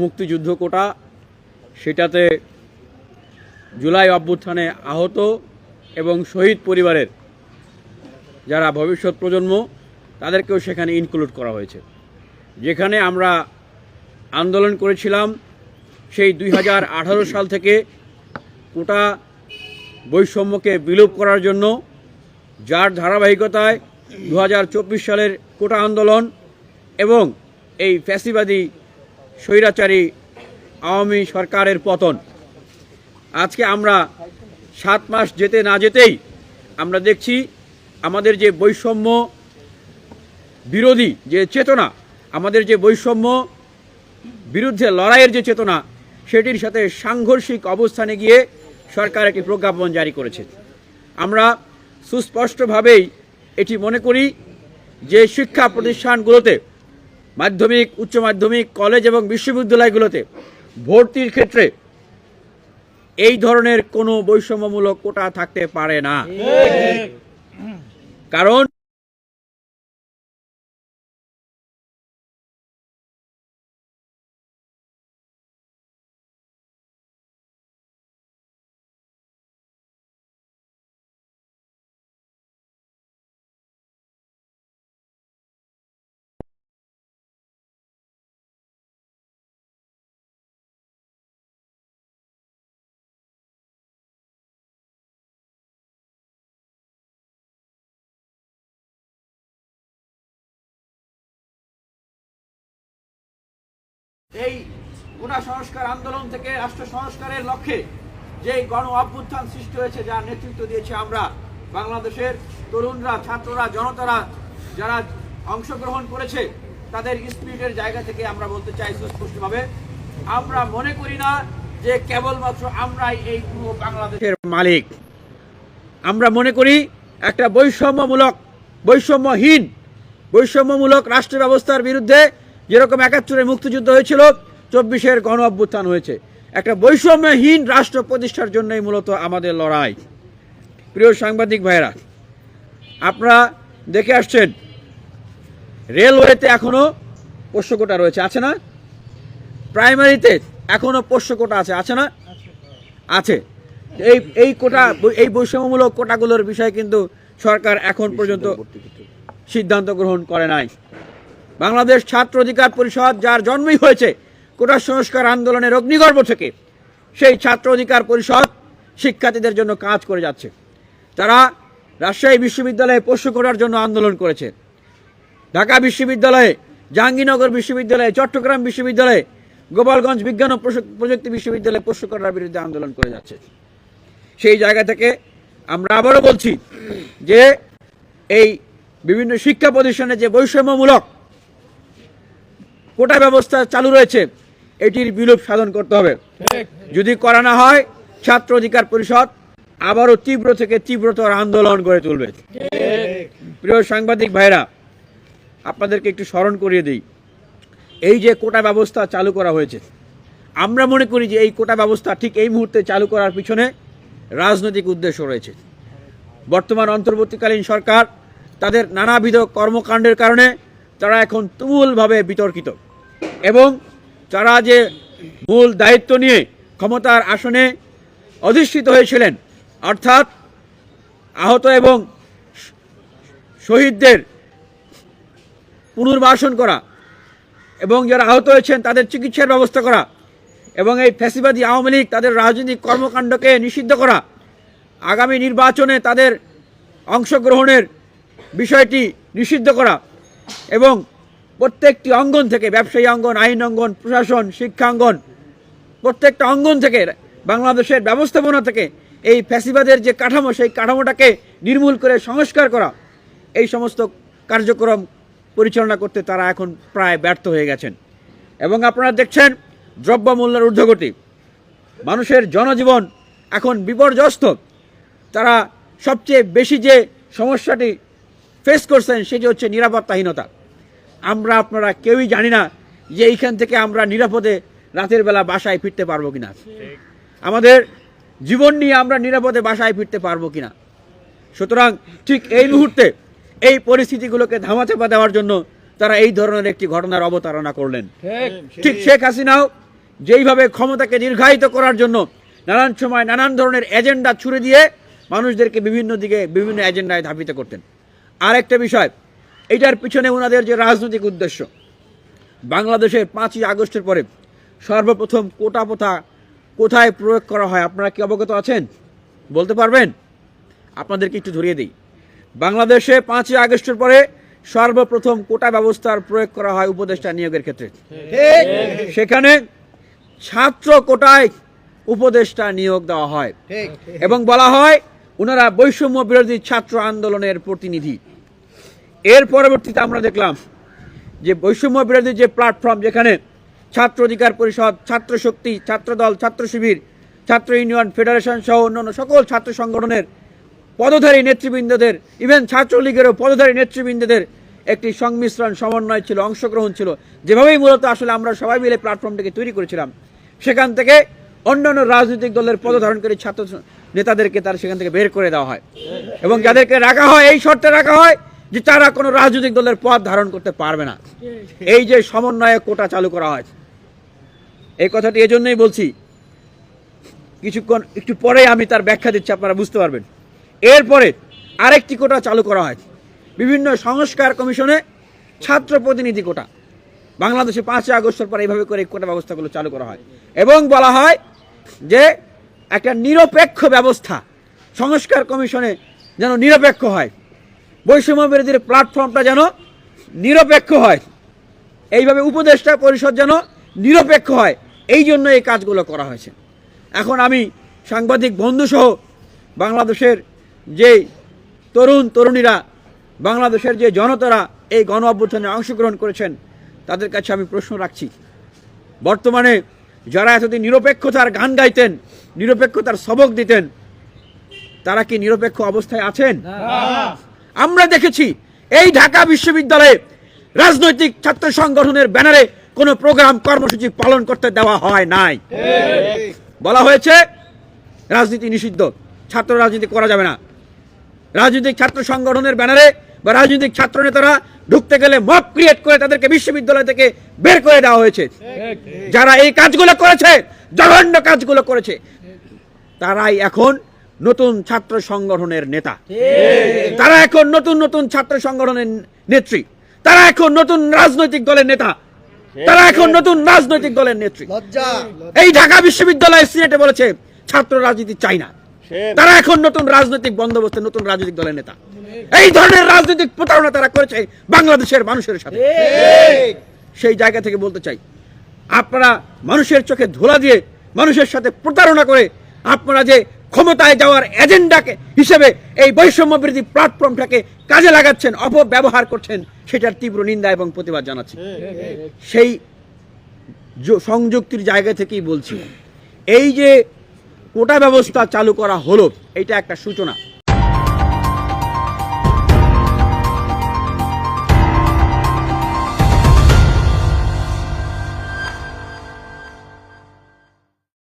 মুক্তিযুদ্ধ কোটা, সেটাতে জুলাই অভ্যুত্থানে আহত এবং শহীদ পরিবারের যারা ভবিষ্যৎ প্রজন্ম, তাদেরকেও সেখানে ইনক্লুড করা হয়েছে। যেখানে আমরা আন্দোলন করেছিলাম সেই দুই হাজার আঠারো সাল থেকে কোটা বৈষম্যকে বিলোপ করার জন্য, যার ধারাবাহিকতায় দু হাজার চব্বিশ সালের কোটা আন্দোলন এবং এই ফ্যাসিবাদী স্বৈরাচারী আওয়ামী সরকারের পতন। আজকে আমরা সাত মাস যেতে না যেতেই আমরা দেখছি আমাদের যে বৈষম্য বিরোধী যে চেতনা, আমাদের যে বৈষম্য বিরুদ্ধে লড়াইয়ের যে চেতনা, সেটির সাথে সাংঘর্ষিক অবস্থানে গিয়ে সরকার একটি প্রজ্ঞাপন জারি করেছে। আমরা সুস্পষ্টভাবেই এটি মনে করি যে শিক্ষা প্রতিষ্ঠানগুলোতে মাধ্যমিক উচ্চ মাধ্যমিক কলেজ এবং বিশ্ববিদ্যালয়গুলোতে ভর্তির ক্ষেত্রে এই ধরনের কোনো বৈষম্যমূলক কোটা থাকতে পারে না। কারণ এই কোটা সংস্কার আন্দোলন থেকে রাষ্ট্র সংস্কারের লক্ষ্যে যে গণ অভ্যুত্থান সৃষ্টি হয়েছে, যার নেতৃত্ব দিয়েছে আমরা, বাংলাদেশের তরুণরা, ছাত্ররা, জনতারা যারা অংশগ্রহণ করেছে, তাদের স্পিরিটের জায়গা থেকে আমরা বলতে চাই সুস্পষ্টভাবে, আমরা মনে করি না যে কেবলমাত্র আমরাই এই পুরো বাংলাদেশের মালিক। আমরা মনে করি একটা বৈষম্যমূলক, বৈষম্যহীন, বৈষম্যমূলক রাষ্ট্র ব্যবস্থার বিরুদ্ধে যেরকম একাত্তরের মুক্তিযুদ্ধ হয়েছিল, চব্বিশের গণ অভ্যুত্থান হয়েছে। একটা বৈষম্যহীন রাষ্ট্র প্রতিষ্ঠার জন্যই মূলত আমাদের লড়াই। প্রিয় সাংবাদিক ভাইরা আপনারা দেখে আসছেন, রেলওয়েতে এখনও পোষ্যকোটা রয়েছে, আছে না? প্রাইমারিতে এখনও পোষ্যকোটা আছে আছে না? আছে। এই এই কোটা, এই বৈষম্যমূলক কোটাগুলোর বিষয়ে কিন্তু সরকার এখন পর্যন্ত সিদ্ধান্ত গ্রহণ করে নাই। বাংলাদেশ ছাত্র অধিকার পরিষদ, যার জন্মই হয়েছে কোটা সংস্কার আন্দোলনের অগ্নিগর্ভ থেকে, সেই ছাত্র অধিকার পরিষদ শিক্ষার্থীদের জন্য কাজ করে যাচ্ছে। তারা রাজশাহী বিশ্ববিদ্যালয়ে পোষ্য কোটার জন্য আন্দোলন করেছে। ঢাকা বিশ্ববিদ্যালয়ে, জাহাঙ্গীরনগর বিশ্ববিদ্যালয়ে, চট্টগ্রাম বিশ্ববিদ্যালয়ে, গোপালগঞ্জ বিজ্ঞান ও প্রযুক- প্রযুক্তি বিশ্ববিদ্যালয়ে পোষ্য করার বিরুদ্ধে আন্দোলন করে যাচ্ছে। সেই জায়গা থেকে আমরা আবারও বলছি যে, এই বিভিন্ন শিক্ষা প্রতিষ্ঠানে যে বৈষম্যমূলক কোটা ব্যবস্থা চালু রয়েছে, এটির বিলোপ সাধন করতে হবে। যদি করা না হয়, ছাত্র অধিকার পরিষদ আবারও তীব্র থেকে তীব্রতর আন্দোলন গড়ে তুলবে। প্রিয় সাংবাদিক ভাইরা আপনাদেরকে একটু স্মরণ করিয়ে দিই। এই যে কোটা ব্যবস্থা চালু করা হয়েছে, আমরা মনে করি যে এই কোটা ব্যবস্থা ঠিক এই মুহূর্তে চালু করার পিছনে রাজনৈতিক উদ্দেশ্য রয়েছে। বর্তমান অন্তর্বর্তীকালীন সরকার তাদের নানাবিধ কর্মকাণ্ডের কারণে তারা এখন তুমুলভাবে বিতর্কিত। এবং তারা যে মূল দায়িত্ব নিয়ে ক্ষমতার আসনে অধিষ্ঠিত হয়েছিলেন, অর্থাৎ আহত এবং শহীদদের পুনর্বাসন করা এবং যারা আহত হয়েছেন তাদের চিকিৎসার ব্যবস্থা করা এবং এই ফ্যাসিবাদী আওয়ামী লীগ তাদের রাজনৈতিক কর্মকাণ্ডকে নিষিদ্ধ করা, আগামী নির্বাচনে তাদের অংশগ্রহণের বিষয়টি নিষিদ্ধ করা এবং প্রত্যেকটি অঙ্গন থেকে, ব্যবসায়ী অঙ্গন, আইন অঙ্গন, প্রশাসন শিক্ষাঙ্গন প্রত্যেকটা অঙ্গন থেকে, বাংলাদেশের ব্যবস্থাপনা থেকে এই ফ্যাসিবাদের যে কাঠামো, সেই কাঠামোটাকে নির্মূল করে সংস্কার করা, এই সমস্ত কার্যক্রম পরিচালনা করতে তারা এখন প্রায় ব্যর্থ হয়ে গেছেন। এবং আপনারা দেখছেন দ্রব্যমূল্যের ঊর্ধ্বগতি। মানুষের জনজীবন এখন বিপর্যস্ত। তারা সবচেয়ে বেশি যে সমস্যাটি ফেস করছেন সেটি হচ্ছে নিরাপত্তাহীনতা। আমরা আপনারা কেউই জানি না যে এইখান থেকে আমরা নিরাপদে রাতের বেলা বাসায় ফিরতে পারব কিনা। আমাদের জীবন নিয়ে আমরা নিরাপদে বাসায় ফিরতে পারব কিনা। সুতরাং ঠিক এই মুহূর্তে এই পরিস্থিতিগুলোকে ধামাচাপা দেওয়ার জন্য তারা এই ধরনের একটি ঘটনার অবতারণা করলেন। ঠিক। শেখ হাসিনাও যেইভাবে ক্ষমতাকে দীর্ঘায়িত করার জন্য নানান সময় নানান ধরনের এজেন্ডা ছুড়ে দিয়ে মানুষদেরকে বিভিন্ন দিকে বিভিন্ন এজেন্ডায় ধাবিত করতেন। আরেকটা বিষয় এটার পিছনে ওনাদের যে রাজনৈতিক উদ্দেশ্য বাংলাদেশের পাঁচই আগস্টের পরে সর্বপ্রথম কোটা প্রথা কোথায় প্রয়োগ করা হয় আপনারা কি অবগত আছেন? বলতে পারবেন? আপনাদেরকে একটু ধরিয়ে দিই। বাংলাদেশে পাঁচই আগস্টের পরে সর্বপ্রথম কোটা ব্যবস্থার প্রয়োগ করা হয় উপদেষ্টা নিয়োগের ক্ষেত্রে। সেখানে ছাত্র কোটায় উপদেষ্টা নিয়োগ দেওয়া হয়। এবং বলা হয় ওনারা বৈষম্য বিরোধী ছাত্র আন্দোলনের প্রতিনিধি। এর পরবর্তীতে আমরা দেখলাম যে বৈষম্য বিরোধী যে প্ল্যাটফর্ম যেখানে ছাত্র অধিকার পরিষদ, ছাত্র শক্তি ছাত্রদল ছাত্র শিবির, ছাত্র ইউনিয়ন ফেডারেশন সহ অন্যান্য সকল ছাত্র সংগঠনের পদধারী নেতৃবৃন্দদের ইভেন ছাত্রলীগেরও পদধারী নেতৃবৃন্দদের একটি সংমিশ্রণ, সমন্বয় ছিল, অংশগ্রহণ ছিল। যেভাবেই মূলত আসলে আমরা সবাই মিলে প্ল্যাটফর্মটিকে তৈরি করেছিলাম, সেখান থেকে অন্যান্য রাজনৈতিক দলের পদ পদধারণকারী ছাত্র নেতাদেরকে তার সেখান থেকে বের করে দেওয়া হয়। এবং যাদেরকে রাখা হয়, এই শর্তে রাখা হয় যে তারা কোনো রাজনৈতিক দলের পথ ধারণ করতে পারবে না। এই যে সমন্বয়ে কোটা চালু করা হয় এই কথাটি এজন্যই বলছি, কিছুক্ষণ একটু পরে আমি তার ব্যাখ্যা দিচ্ছি, আপনারা বুঝতে পারবেন। এরপরে আরেকটি কোটা চালু করা হয় বিভিন্ন সংস্কার কমিশনে ছাত্র প্রতিনিধি কোটা। বাংলাদেশে পাঁচই আগস্টের পর এইভাবে করে কোটা ব্যবস্থাগুলো চালু করা হয়। এবং বলা হয় যে একটা নিরপেক্ষ ব্যবস্থা সংস্কার কমিশনে যেন নিরপেক্ষ হয়। বৈষম্য বিরোধীর প্ল্যাটফর্মটা যেন নিরপেক্ষ হয়। এইভাবে উপদেষ্টা পরিষদ যেন নিরপেক্ষ হয়। এই জন্য এই কাজগুলো করা হয়েছে। এখন আমি সাংবাদিক, বন্ধুসহ বাংলাদেশের যে তরুণ, তরুণীরা, বাংলাদেশের যে জনতারা এই গণ অভ্যুত্থানে অংশগ্রহণ করেছেন, তাদের কাছে আমি প্রশ্ন রাখছি। বর্তমানে যারা এতদিন নিরপেক্ষতার গান গাইতেন, নিরপেক্ষতার সবক দিতেন, তারা কি নিরপেক্ষ অবস্থায় আছেন? আমরা দেখেছি এই ঢাকা বিশ্ববিদ্যালয়ে রাজনৈতিক ছাত্র সংগঠনের ব্যানারে কোনো প্রোগ্রাম কর্মসূচি পালন করতে দেওয়া হয় নাই। বলা হয়েছে, রাজনীতি নিষিদ্ধ, ছাত্র রাজনীতি করা যাবে না। রাজনৈতিক ছাত্র সংগঠনের ব্যানারে বা রাজনৈতিক ছাত্র নেতারা ঢুকতে গেলে মব ক্রিয়েট করে তাদেরকে বিশ্ববিদ্যালয় থেকে বের করে দেওয়া হয়েছে। যারা এই কাজগুলো করেছে, জঘন্য কাজগুলো করেছে, তারাই এখন নতুন ছাত্র সংগঠনের নেতা। তারা এখন নতুন নতুন ছাত্র সংগঠনের নেত্রী। তারা এখন নতুন রাজনৈতিক দলের নেতা। তারা এখন নতুন রাজনৈতিক দলের নেত্রী। এই ঢাকা বিশ্ববিদ্যালয়ের সিনেটে বলেছে ছাত্র রাজনীতি চাই না। তারা এখন নতুন রাজনৈতিক বন্দোবস্তে নতুন রাজনৈতিক দলের নেতা। এই ধরনের রাজনৈতিক প্রতারণা তারা করেছে বাংলাদেশের মানুষের সাথে। সেই জায়গা থেকে বলতে চাই আপনারা মানুষের চোখে ধোলা দিয়ে মানুষের সাথে প্রতারণা করে আপনারা যে ক্ষমতায় যাওয়ার এজেন্ডাকে হিসেবে এই বৈষম্য বিরোধী প্ল্যাটফর্মটাকে কাজে লাগাচ্ছেন, অপব্যবহার করছেন, সেটার তীব্র নিন্দা এবং প্রতিবাদ জানাচ্ছি। সেই সংযুক্তির জায়গা থেকেই বলছি। এই যে কোটা ব্যবস্থা চালু করা হলো এটা একটা সূচনা।